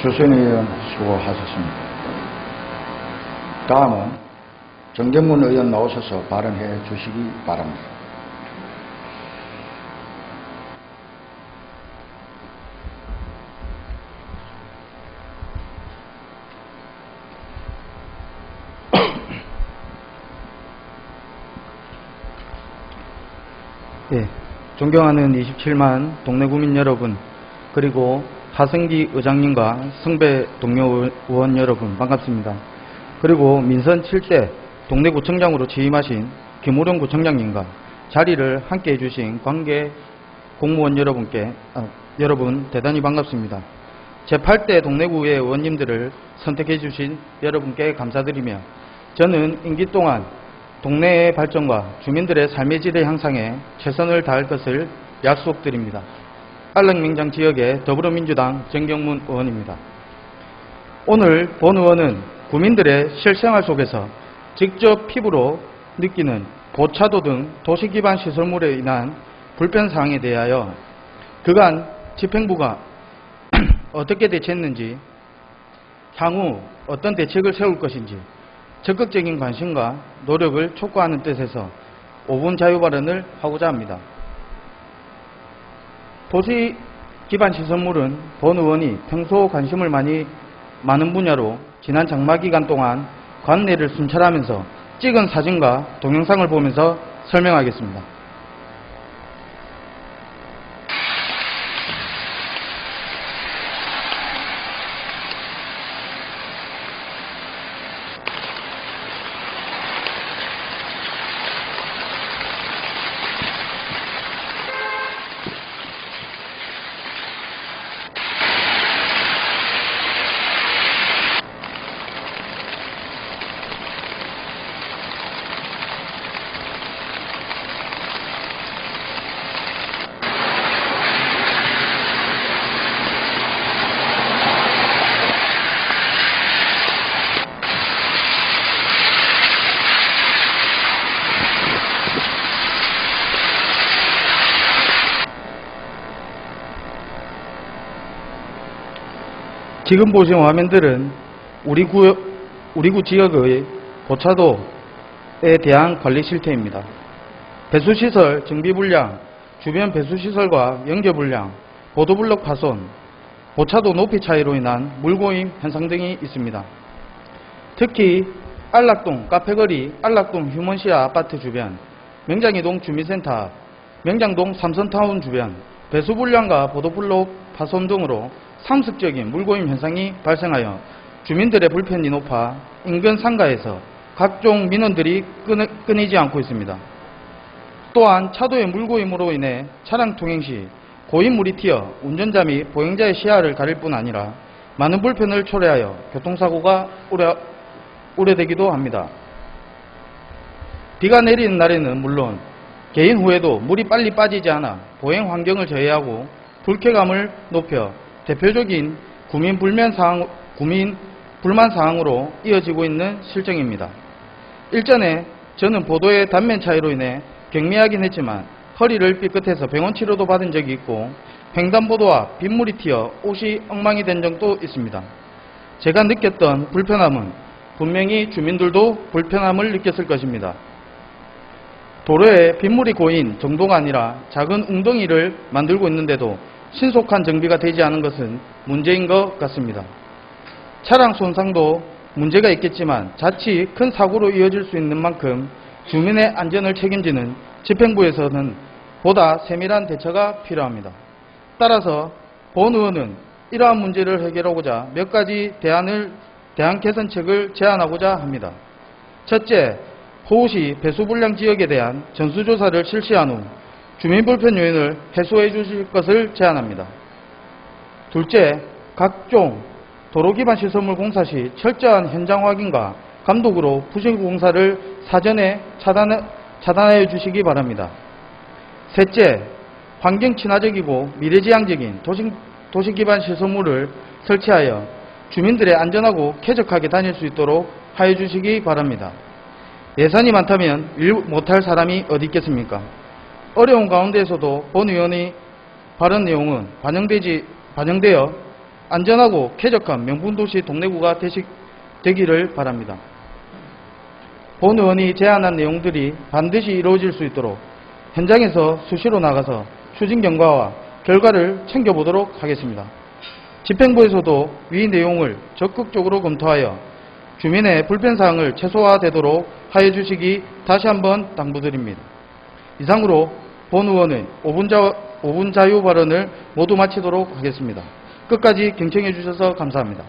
주선 의원 수고하셨습니다. 다음은 정경문 의원 나오셔서 발언해 주시기 바랍니다. 예, 존경하는 27만 동네 구민 여러분, 그리고 하승기 의장님과 승배 동료 의원 여러분 반갑습니다. 그리고 민선 7대 동네 구청장으로 취임하신 김우령 구청장님과 자리를 함께 해주신 관계 공무원 여러분께 아, 여러분 대단히 반갑습니다. 제8대 동네구의 의원님들을 선택해 주신 여러분께 감사드리며 저는 임기 동안 동네의 발전과 주민들의 삶의 질의 향상에 최선을 다할 것을 약속드립니다. 안락명장 지역의 더불어민주당 정경문 의원입니다. 오늘 본 의원은 구민들의 실생활 속에서 직접 피부로 느끼는 보차도 등 도시 기반 시설물에 인한 불편 사항에 대하여 그간 집행부가 어떻게 대처했는지 향후 어떤 대책을 세울 것인지 적극적인 관심과 노력을 촉구하는 뜻에서 5분 자유 발언을 하고자 합니다. 도시 기반 시설물은 본 의원이 평소 관심을 많이 많은 분야로 지난 장마 기간 동안 관내를 순찰하면서 찍은 사진과 동영상을 보면서 설명하겠습니다. 지금 보신 화면들은 우리 구, 우리 구 지역의 보차도에 대한 관리 실태입니다. 배수시설 정비 불량, 주변 배수시설과 연결 불량, 보도블럭 파손, 보차도 높이 차이로 인한 물고임 현상 등이 있습니다. 특히 안락동 카페거리 안락동 휴먼시아 아파트 주변, 명장이동 주민센터 앞, 명장동 삼선타운 주변, 배수불량과 보도블록 파손 등으로 상습적인 물고임 현상이 발생하여 주민들의 불편이 높아 인근 상가에서 각종 민원들이 끊, 끊이지 않고 있습니다. 또한 차도의 물고임으로 인해 차량 통행 시 고인물이 튀어 운전자 및 보행자의 시야를 가릴 뿐 아니라 많은 불편을 초래하여 교통사고가 우려, 우려되기도 합니다. 비가 내리는 날에는 물론 개인 후에도 물이 빨리 빠지지 않아 보행 환경을 저해하고 불쾌감을 높여 대표적인 구민 불면 사항, 구민 불만 사항으로 이어지고 있는 실정입니다. 일전에 저는 보도의 단면 차이로 인해 경미하긴 했지만 허리를 삐끗해서 병원 치료도 받은 적이 있고 횡단보도와 빗물이 튀어 옷이 엉망이 된 적도 있습니다. 제가 느꼈던 불편함은 분명히 주민들도 불편함을 느꼈을 것입니다. 도로에 빗물이 고인 정도가 아니라 작은 웅덩이를 만들고 있는데도 신속한 정비가 되지 않은 것은 문제인 것 같습니다. 차량 손상도 문제가 있겠지만 자칫 큰 사고로 이어질 수 있는 만큼 주민의 안전을 책임지는 집행부에서는 보다 세밀한 대처가 필요합니다. 따라서 본 의원은 이러한 문제를 해결하고자 몇 가지 대안을 대안 개선책을 제안하고자 합니다. 첫째, 호우시 배수불량 지역에 대한 전수조사를 실시한 후 주민 불편 요인을 해소해 주실 것을 제안합니다. 둘째, 각종 도로 기반 시설물 공사 시 철저한 현장 확인과 감독으로 부실 공사를 사전에 차단, 차단하여 주시기 바랍니다. 셋째, 환경 친화적이고 미래지향적인 도시, 도시 기반 시설물을 설치하여 주민들의 안전하고 쾌적하게 다닐 수 있도록 하여 주시기 바랍니다. 예산이 많다면 일 못할 사람이 어디 있겠습니까? 어려운 가운데에서도 본 의원의 발언 내용은 반영되지, 반영되어 안전하고 쾌적한 명분도시 동래구가 되시, 되기를 바랍니다. 본 의원이 제안한 내용들이 반드시 이루어질 수 있도록 현장에서 수시로 나가서 추진 경과와 결과를 챙겨보도록 하겠습니다. 집행부에서도 위 내용을 적극적으로 검토하여 주민의 불편사항을 최소화되도록 하여 주시기 다시 한번 당부드립니다. 이상으로 본 의원의 5분, 자, 5분 자유 발언을 모두 마치도록 하겠습니다. 끝까지 경청해 주셔서 감사합니다.